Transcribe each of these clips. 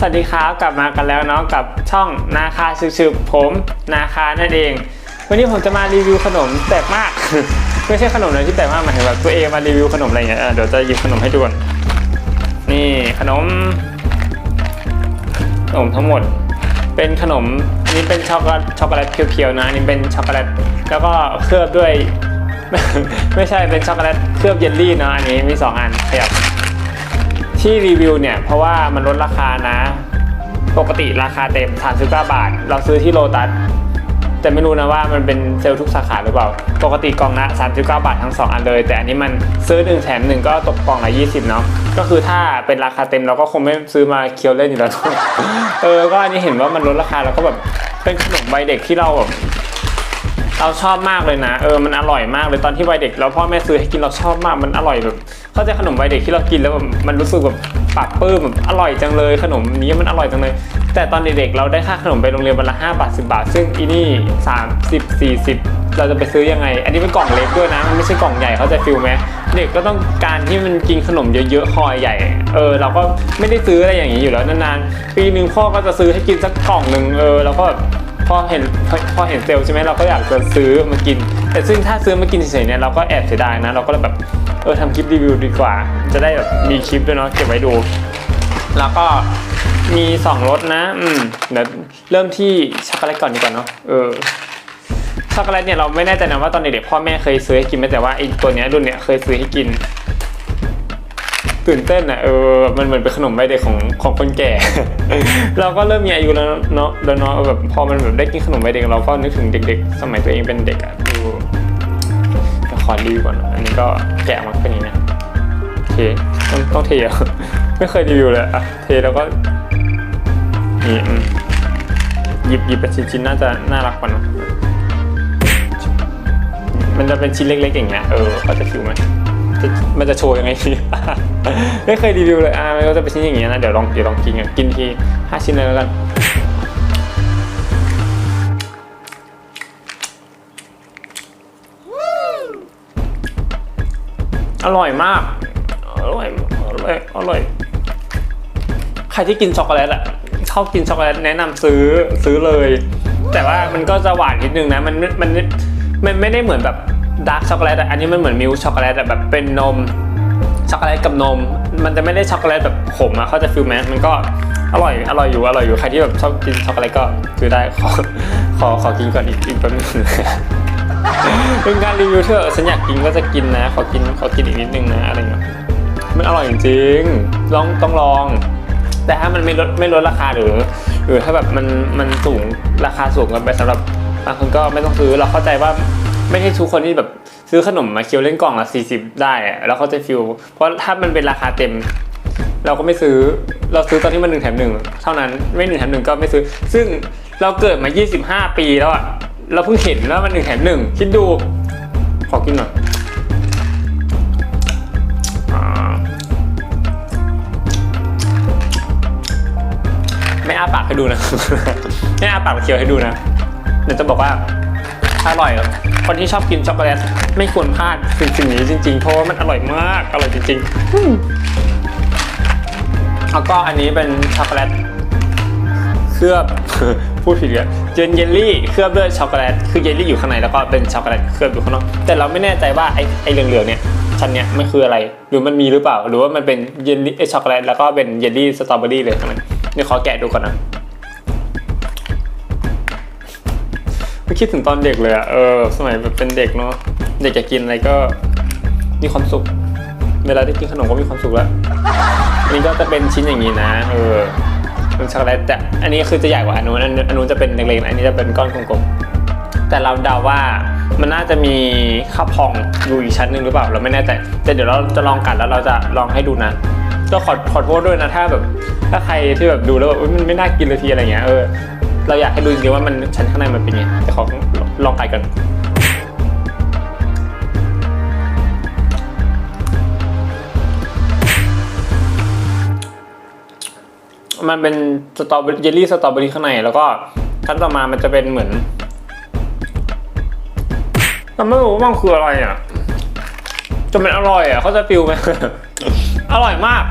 สวัสดีครับกลับมากันแล้วเนาะกับช่องนาคาชืบๆผมนาคานั่นเอง วันนี้ผมจะมารีวิวขนมแปลกมาก ไม่ใช่ขนมอะไรที่แปลกมากหมายถึงแบบตัวเองมารีวิวขนมอะไรอย่างเงี้ยเดี๋ยวจะหยิบขนมให้ดูก่อนนี่ขนมขนมทั้งหมด เป็นขนมนนี้เป็นช็อกโกแลตช็อกโกแลตเพียวๆนะนนี้เป็นช็อกโกแลตแล้วก็เคลือบด้วย ไม่ใช่เป็นช็อกโกแลตเคลือบเยลลี่เนาะอันนี้มีสองอันขยับ ที่รีวิวเนี่ยเพราะว่ามันลดราคานะ ปกติราคาเต็ม39บาท เราซื้อที่โลตัสแต่ไม่รู้นะว่ามันเป็นเซลล์ทุกสาขาหรือเปล่า ปกติกล่องละ39 บาททั้ง 2 อันเลย แต่อันนี้มันซื้อ1แถม1ก็ตกกล่องละ 20 เนาะ ก็คือถ้าเป็นราคาเต็มเราก็คงไม่ซื้อมาเคี้ยวเล่นอยู่แล้ว เออ ก็อันนี้เห็นว่ามันลดราคาแล้วก็แบบเป็นขนมวัยเด็กที่เราแบบ เราชอบมากเลยนะ เออมันอร่อยมากเลยตอนที่วัยเด็กเราพ่อแม่ซื้อให้กินเราชอบมากมันอร่อยแบบเข้าใจขนมวัยเด็กที่เรากินแล้วมันรู้สึกแบบปากปื้มแบบอร่อยจังเลยขนมนี้มันอร่อยจังเลย แต่ตอนเด็กๆเราได้ค่าขนมไปโรงเรียนวันละ5บาท10 บาท ซึ่งอีนี่ 30 40เราจะไปซื้อยังไง อันนี้เป็นกล่องเล็กด้วยนะ มันไม่ใช่กล่องใหญ่เข้าใจฟิลไหมเด็กก็ต้องการที่มันกินขนมเยอะๆคอยใหญ่ เออเราก็ไม่ได้ซื้ออะไรอย่างนี้อยู่แล้วนานๆ ปีหนึ่งพ่อก็จะซื้อให้กินสักกล่องหนึ่งเออแล้วก็ พอเห็นพอเห็นเซลล์ใช่ไหมเราก็อยากจะซื้อมากิน แต่ซึ่งถ้าซื้อมากินเฉยๆเนี่ยเราก็แอบเสียดายนะ เราก็เลยแบบเออทำคลิปรีวิวดีกว่า จะได้แบบมีคลิปด้วยเนาะเก็บไว้ดู แล้วก็มี 2รสนะอืมเดี๋ยวเริ่มที่ช็อกโกแลตก่อนดีกว่าเนาะเออช็อกโกแลตเนี่ยเราไม่แน่ใจนะว่าตอนเด็กๆพ่อแม่เคยซื้อให้กินไหมแต่ว่าไอ้ตัวเนี้ยรุ่นเนี้ยเคยซื้อให้กิน ตื่นเต้นอะเออมันเหมือนเป็นขนมใบเด็กของของคนแก่ เราก็เริ่มมีอายุแล้วเนาะแล้วเนาะแบบพอมันแบบได้กินขนมใบเด็กเราก็นึกถึงเด็ก ๆ สมัยตัวเองเป็นเด็กอะดูเดี๋ยวขอรีวิวก่อนอันนี้ก็แกะมาเป็นนี้นะเทต้องต้องเทอะไม่เคยรีวิวเลยอะเทแล้วก็นี่หยิบหยิบเป็นชิ้นๆน่าจะน่ารักกว่านะมันจะเป็นชิ้นเล็กๆอย่างเงี้ยเออเขาจะฟิวไหมจะมันจะโชว์ยังไงดี ไม่เคยรีวิวเลยอ่ามันก็จะเป็นชิ้นอย่างเงี้ยนะเดี๋ยวลองเดี๋ยวลองกินกันกินทีห้าชิ้นเลยแล้วกันอร่อยมาก อร่อย อร่อย อร่อย ใครที่กินช็อกโกแลตอะชอบกินช็อกโกแลตแนะนำซื้อซื้อเลย แต่ว่ามันก็จะหวานนิดนึงนะ มันมันมันไม่ได้เหมือนแบบดาร์กช็อกโกแลตอะอันนี้มันเหมือนมิลช็อกโกแลตอะแบบเป็นนม ช็อกโกแลตกับนม มันจะไม่ได้ช็อกโกแลตแบบขมอะเขาจะฟิลแมสมันก็อร่อยอร่อยอยู่อร่อยอยู่ใครที่แบบชอบกินช็อกโกแลตก็ซื้อได้ขอขอขอกินก่อนอีกอีกแป๊บนึงเป็นการรีวิวเถอะฉันอยากกินก็จะกินนะ ขอกินขอกินอีกนิดนึงนะอะไรเงี้ยมันอร่อยจริงลองต้องลอง แต่ถ้ามันไม่ลดไม่ลดราคาหรือหรือถ้าแบบมันมันสูงราคาสูงกันไปสำหรับบางคนก็ไม่ต้องซื้อเราเข้าใจว่าไม่ใช่ทุกคนที่แบบ ซื้อขนมมาเคี้ยวเล่นกล่องละ40 ได้แล้วเขาจะฟิลเพราะถ้ามันเป็นราคาเต็ม เราก็ไม่ซื้อเราซื้อตอนที่มันหนึ่งแถมหนึ่งเท่านั้นไม่หนึ่งแถมหนึ่งก็ไม่ซื้อ ซึ่งเราเกิดมา 25 ปีแล้วอะเราเพิ่งเห็นว่ามันหนึ่งแถมหนึ่งคิดดูขอกินหน่อยไม่อ้าปากให้ดูนะ ไม่อ้าปากเคี้ยวให้ดูนะเดี๋ยวจะบอกว่าอร่อยครับ คนที่ชอบกินช็อกโกแลตไม่ควรพลาดสิ่งสิ่งนี้จริงๆเพราะว่ามันอร่อยมากอร่อยจริงๆอืมแล้วก็อันนี้เป็นช็อกโกแลตเคลือบพูดผิดเลยเจนเยลลี่เคลือบด้วยช็อกโกแลตคือเยลลี่อยู่ข้างในแล้วก็เป็นช็อกโกแลตเคลือบอยู่ข้างนอกแต่เราไม่แน่ใจว่าไอ้ไอ้เหลืองๆเนี่ยชั้นเนี้ยมันคืออะไรหรือมันมีหรือเปล่า หรือว่ามันเป็นเยลลี่ไอ้ช็อกโกแลตแล้วก็เป็นเยลลี่สตรอเบอรี่เลยข้างในเดี๋ยวขอแกะดูก่อนนะ ไม่คิดถึงตอนเด็กเลยอะเออสมัยแบบเป็นเด็กเนาะเด็กจะกินอะไรก็มีความสุข เวลาได้กินขนมก็มีความสุขแล้วอันนี้ก็จะเป็นชิ้นอย่างนี้นะ เออเป็นช็อกโกแลตแต่อันนี้คือจะใหญ่กว่าอันนู้นอันนู้นอันนู้นจะเป็นเล็กๆนะอันนี้จะเป็นก้อนกลมๆแต่เราเดาว่ามันน่าจะมีข้าวพองอยู่อีกชั้นหนึ่งหรือเปล่าเราไม่แน่ใจแต่เดี๋ยวเราจะลองกัดแล้วเราจะลองให้ดูนะก็ขอขอโทษด้วยนะถ้าแบบ ถ้าใครที่แบบดูแล้วแบบมันไม่น่ากินเลยทีอะไรเงี้ยเออ เราอยากให้ดูจริงๆว่ามันชั้นข้างในมันเป็นยังไงแต่ขอลองกัดกันมันเป็นสตรอเบอรี่เยลลี่สตรอเบอรี่ข้างใน แล้วก็ชั้นต่อมามันจะเป็นเหมือนเราไม่รู้ว่ามันคืออะไรอะจะเป็นอร่อยอะเขาจะฟิลไหมอร่อยมาก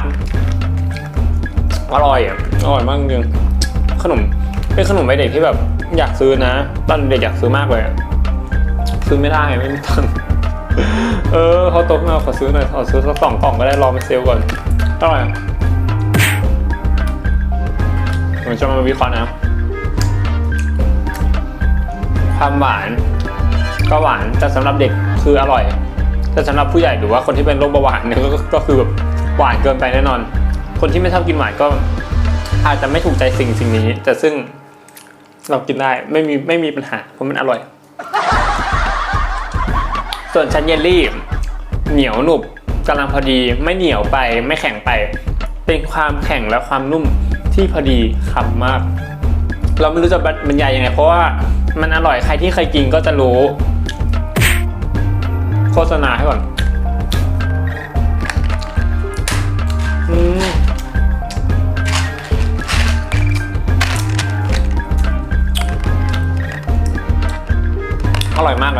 อร่อยอะอร่อยมากจริงขนม เป็นขนมวัยเด็กที่แบบอยากซื้อนะ ตอนเด็กอยากซื้อมากเลย ซื้อไม่ได้ไม่มีตังค์เออเขาโตขึ้นมาขอซื้อหน่อยขอซื้อสักสองกล่องก็ได้รอไปเซลก่อนอร่อยผมจะมาวิเคราะห์นะ ความหวาน ก็หวานแต่สำหรับเด็กคืออร่อย แต่สำหรับผู้ใหญ่หรือว่าคนที่เป็นโรคเบาหวานเนี่ยก็คือแบบหวานเกินไปแน่นอน คนที่ไม่ชอบกินหวานก็อาจจะไม่ถูกใจสิ่งสิ่งนี้ แต่ซึ่ง เรากินได้ไม่มีไม่มีปัญหาเพราะมันอร่อย ส่วนชั้นเยลลี่ เหนียวหนุบกำลังพอดีไม่เหนียวไปไม่แข็งไป เป็นความแข็งและความนุ่มที่พอดีคำมาก เราไม่รู้จะบรรยายยังไง เพราะว่ามันอร่อยใครที่เคยกินก็จะรู้ โฆษณาให้ก่อน อืม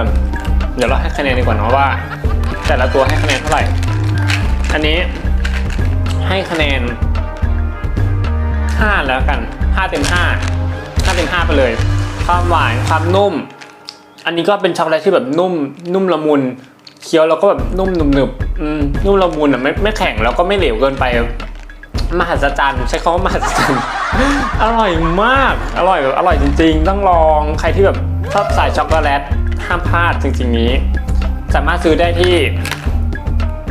กเลยเดี๋ยวเราให้คะแนนดีกว่าเนาะว่า แต่ละตัวให้คะแนนเท่าไหร่ อันนี้ให้คะแนน 5 แล้วกัน 5 เต็ม 5 5เต็ม5ไปเลย ความหวานความนุ่ม อันนี้ก็เป็นช็อกโกแลตที่แบบนุ่ม นุ่มละมุน เคี้ยวแล้วก็แบบนุ่มหนึบหนึบๆอืมนุ่มละมุนอะไม่ไม่แข็งแล้วก็ไม่เหลวเกินไป มหัศจรรย์ใช้คำว่ามหัศจรรย์ อร่อยมาก อร่อยแบบอร่อยจริง ๆ ต้องลองใครที่แบบชอบสายช็อกโกแลต ห้ามพลาดจริงๆนี้ สามารถซื้อได้ที่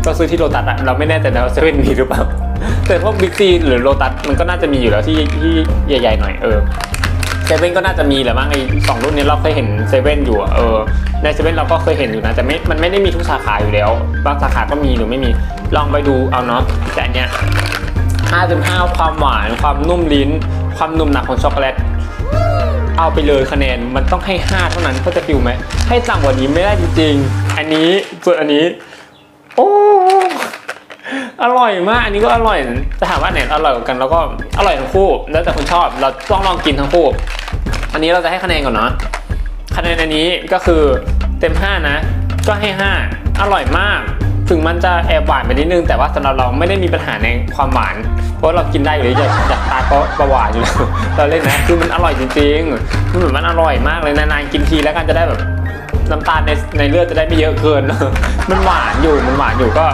ก็ซื้อที่โลตัสอะเราไม่แน่ใจนะว่าเซเว่นมีหรือเปล่า แต่พวกบิ๊กซีหรือโลตัสมันก็น่าจะมีอยู่แล้วที่ที่ใหญ่ๆหน่อยเออเซเว่นก็น่าจะมีแหละมั้งไอ้สองรุ่นนี้เราเคยเห็นเซเว่นอยู่เออในเซเว่นเราก็เคยเห็นอยู่นะแต่ไม่มันไม่ได้มีทุกสาขาอยู่แล้ว บางสาขาก็มีหรือไม่มีลองไปดูเอาเนาะแต่อันเนี้ยห้าถึงห้าความหวาน ความนุ่มลิ้น ความนุ่มหนักของช็อกโกแลต เอาไปเลยคะแนนมันต้องให้ 5 เท่านั้นก็จะฟิวไหมให้ต่ำกว่านี้ไม่ได้จริงๆ อันนี้ส่วนอันนี้ โอ้อร่อยมาก อันนี้ก็อร่อยจะถามว่าไหนอร่อยกัน แล้วก็อร่อยทั้งคู่ แล้วแต่คนชอบเราต้องลองกินทั้งคู่ อันนี้เราจะให้คะแนนก่อนเนาะคะแนนอันนี้ก็คือเต็ม 5 นะ ก็ให้ 5 อร่อยมาก ถึงมันจะแอบหวานไปนิดนึง แต่ว่าสำหรับเราไม่ได้มีปัญหาในความหวาน ราะเรากินได้อยู่แล้วอยากอยากตายก็เบาหวานอยู่แล้วเราเล่นนะคือมันอร่อยจริงๆมันเหมือนมันอร่อยมากเลยนานๆกินทีแล้วกันจะได้แบบน้ำตาลในในเลือดจะได้ไม่เยอะเกิน มันหวานอยู่มันหวานอยู่ก็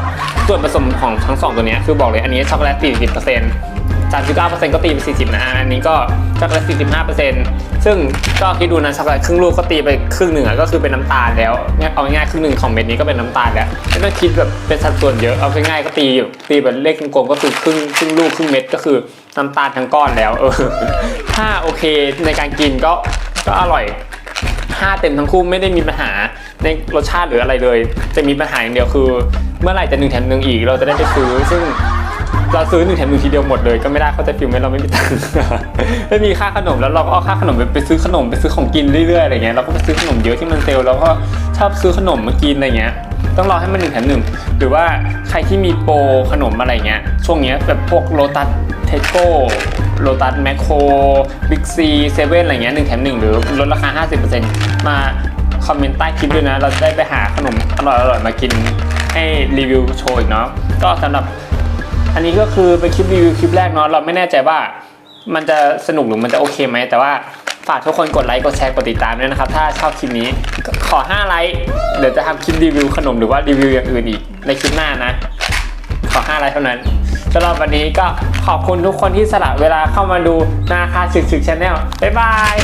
ส่วนผสมของทั้งสองตัวนี้คือบอกเลยอันนี้ช็อกโกแลต40% 39%ก็ตีไป 40 นะอันนี้ก็ช็อกโกแลต45%ซึ่งก็คิดดูนะช็อกโกแลตครึ่งลูกก็ตีไปครึ่งหนึ่งอะก็คือเป็นน้ำตาลแล้วเนี่ยเอาง่ายๆครึ่งหนึ่งของเม็ดนี้ก็เป็นน้ำตาลแล้วไม่ต้องคิดแบบเป็นสัดส่วนเยอะเอาง่ายๆก็ตีอยู่ตีแบบเลขกลมๆก็คือครึ่งครึ่งลูกครึ่งเม็ดก็คือน้ำตาลทั้งก้อนแล้วเออถ้าโอเคในการกินก็ก็อร่อยห้าเต็มทั้งคู่ไม่ได้มีปัญหาในรสชาติหรืออะไรเลย จะมีปัญหาอย่างเดียวคือ เมื่อไหร่จะหนึ่งแถมหนึ่งอีกเราจะได้ไปซื้อซึ่ง เราซื้อหนึ่งแถมหนึ่งทีเดียวหมดเลยก็ไม่ได้เขาจะฟิลไหมเราไม่มีตังค์ไม่มีค่าขนมแล้วเราก็เอาค่าขนมไปไปซื้อขนมไปซื้อของกินเรื่อยๆอะไรเงี้ยเราก็ไปซื้อขนมเยอะที่มันเซลล์แล้วก็ชอบซื้อขนมมากินอะไรเงี้ยต้องรอให้มันหนึ่งแถมหนึ่งหรือว่าใครที่มีโปรขนมอะไรเงี้ยช่วงเนี้ยแบบพวกโลตัสเทสโก้โลตัสแมคโครบิ๊กซีเซเว่นอะไรเงี้ยหนึ่งแถมหนึ่งหรือลดราคา 50%มาคอมเมนต์ใต้คลิปด้วยนะ เราจะได้ไปหาขนมอร่อยๆมากินให้รีวิวโชว์อีกเนาะก็สำหรับ อันนี้ก็คือเป็นคลิปรีวิวคลิปแรกเนาะเราไม่แน่ใจว่ามันจะสนุกหรือมันจะโอเคไหมแต่ว่าฝากทุกคนกดไลค์กดแชร์กดติดตามด้วยนะครับ ถ้าชอบคลิปนี้ขอ 5 ไลค์เดี๋ยวจะทำคลิปรีวิวขนมหรือว่ารีวิวอย่างอื่นอีกในคลิปหน้านะ ขอ 5 ไลค์เท่านั้นสำหรับวันนี้ก็ขอบคุณทุกคนที่สละเวลาเข้ามาดูนาคาสึกสึกชาแนลบ๊ายบาย